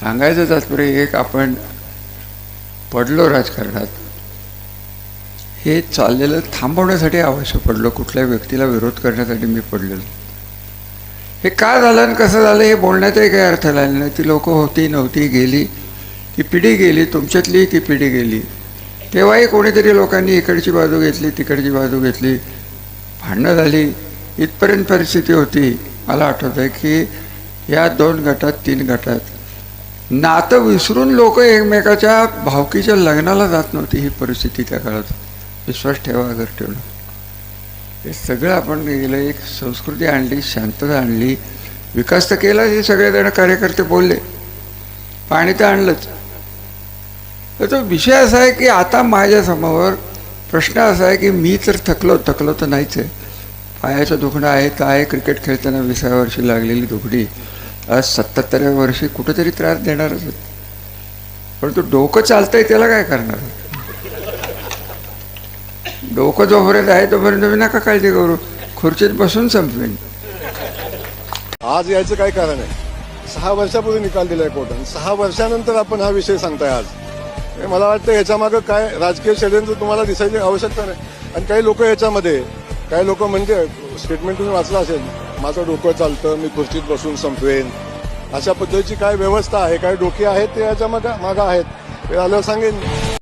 सांगायचं तात्पर्य एक आपण पडलो राजकारणात हे चाललेलं थांबवण्यासाठी आवश्यक पडलो कुठल्या व्यक्तीला विरोध करण्यासाठी मी पडलेलो हे का झालं आणि कसं झालं हे बोलण्याचाही काही अर्थ लागला नाही. ती लोकं होती नव्हती गेली ती पिढी गेली तुमच्यातली ती पिढी गेली. तेव्हाही कोणीतरी लोकांनी इकडची बाजू घेतली तिकडची बाजू घेतली भांडणं झाली इथपर्यंत परिस्थिती होती. मला आठवत आहे की या दोन गटात तीन गटात नातं विसरून लोक एकमेकाच्या भावकीच्या लग्नाला जात नव्हती ही परिस्थिती त्या काळात. विश्वास ठेवा अगर ठेवणं हे सगळं आपण गेलं एक संस्कृती आणली शांतता आणली. विकास तर केला हे सगळेजण कार्यकर्ते बोलले. पाणी तर आणलंच. तर तो विषय असा आहे की आता माझ्यासमोर प्रश्न असा आहे की मी तर थकलो थकलो तर नाहीच आहे. पायाचं दुखणं आहे तर आहे? क्रिकेट खेळताना विसाव्या वर्षी लागलेली दुखडी आज सत्याहत्तराव्या वर्षी कुठेतरी त्रास देणारच आहे परंतु डोकं चालतंय त्याला काय करणार? डोकं जोपर्यंत आहे तोपर्यंत मी नका काळजी करू. खुर्चीत बसून संपवीन. आज यायचं काय कारण आहे? सहा वर्षापूर्वी निकाल दिलाय कोर्टाने. सहा वर्षानंतर आपण हा विषय सांगताय आज. मला वाटतं याच्या मागं काय राजकीय षडयंत्र तुम्हाला दिसायची आवश्यकता नाही. आणि काही लोक याच्यामध्ये काही लोक म्हणजे स्टेटमेंट तुम्ही वाचला असेल माझं डोकं चालतं मी खुर्चीत बसून संपवेन अशा पद्धतीची काय व्यवस्था आहे काय डोके आहेत ते याच्या मागं मागं आहेत. ते आल्यावर सांगेन.